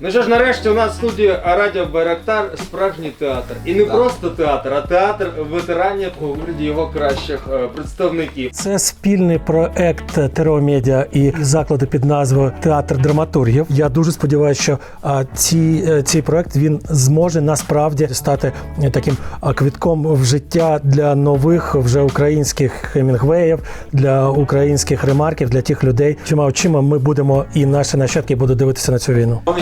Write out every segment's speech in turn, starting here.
Ну що ж, нарешті у нас в студії Радіо Байрактар справжній театр. І не просто театр, а театр ветеранів у вигляді його кращих е, представників. Це спільний проект Терео Медіа і закладу під назвою Театр драматургів. Я дуже сподіваюся, що а, ці, е, цей проект він зможе насправді стати е, таким а, квитком в життя для нових вже українських хемінгвеїв, для українських ремарків, для тих людей, чима очима ми будемо і наші нащадки будуть дивитися на цю війну. Пане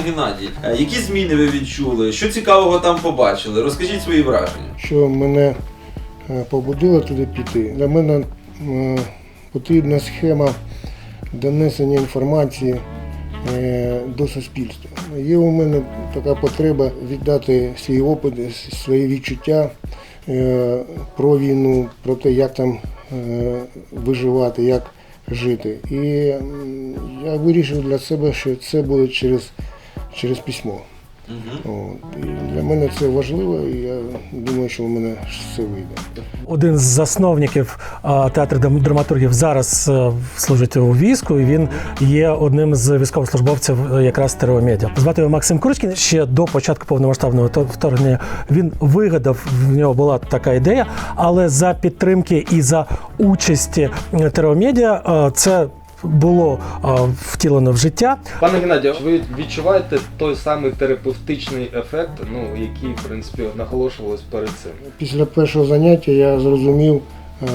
е, які зміни ви відчули? Що цікавого там побачили? Розкажіть свої враження. що мене е, побудило туди піти. Для мене е, потрібна схема донесення інформації до суспільства. Є у мене така потреба віддати свій опит, свої відчуття про війну, про те, як там виживати, як жити. І я вирішив для себе, що це буде через, через письмо. Угу. Для мене це важливо, і я думаю, що в мене все вийде. Один з засновників театру драм- драматургів зараз е, служить у війську, і він є одним з військовослужбовців е, якраз Терео Медіа. Звати його Максим Курочкін. Ще до початку повномасштабного вторгнення він вигадав. В нього була така ідея, але за підтримки і за участі е, Медіа е, це було е, втілено в життя. Пане Геннадію, ви відчуваєте той самий терапевтичний ефект, ну який в принципі наголошувалось перед цим? Після першого заняття я зрозумів,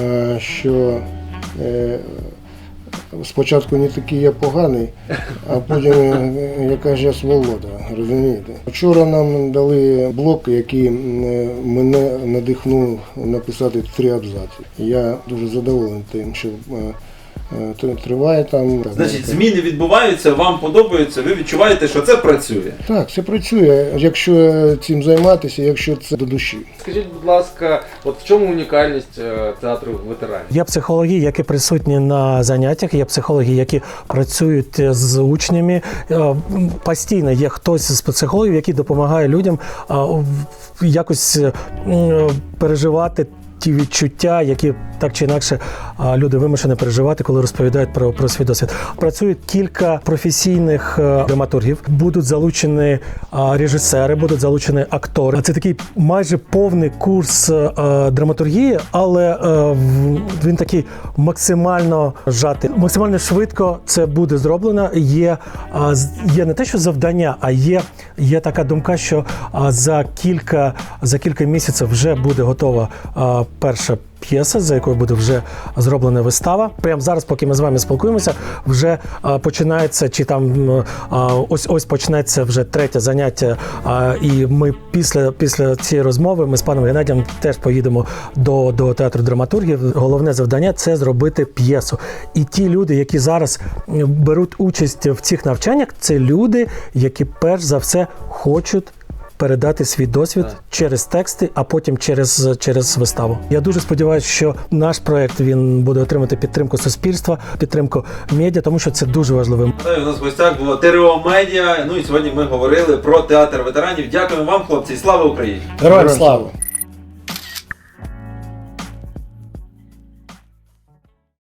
е, що е, спочатку не такий я поганий, а потім е, яка ж я сволода, розумієте? Вчора нам дали блок, який мене надихнув написати три абзаці. Я дуже задоволений тим, що триває там. Значить, зміни відбуваються, вам подобається, ви відчуваєте, що це працює. Так, це працює, якщо цим займатися, якщо це до душі. Скажіть, будь ласка, от в чому унікальність е, театру ветеранів? Є психологи, які присутні на заняттях, є психологи, які працюють з учнями. Е, Постійно є хтось з психологів, який допомагає людям якось е, переживати. Ті відчуття, які так чи інакше люди вимушені переживати, коли розповідають про, про свій досвід. Працює кілька професійних е, драматургів, будуть залучені режисери, будуть залучені актори. Це такий майже повний курс е, драматургії, але е, він такий максимально жатий. Максимально швидко це буде зроблено. Є, є не те, що завдання, а є, є така думка, що за кілька, за кілька місяців вже буде готова перша. П'єса, за якою буде вже зроблена вистава. Прямо зараз, поки ми з вами спілкуємося, вже а, починається, чи там ось ось почнеться вже третє заняття. І ми після, після цієї розмови ми з паном Геннадієм теж поїдемо до, до театру драматургів. Головне завдання це зробити п'єсу. І ті люди, які зараз беруть участь в цих навчаннях, це люди, які перш за все хочуть передати свій досвід Так. через тексти, а потім через, через виставу. Я дуже сподіваюся, що наш проект він буде отримати підтримку суспільства, підтримку медіа, тому що це дуже важливо. У нас в гостях було Терео Медіа. Ну і сьогодні ми говорили про театр ветеранів. Дякуємо вам, хлопці, і слава Україні! Героям слава!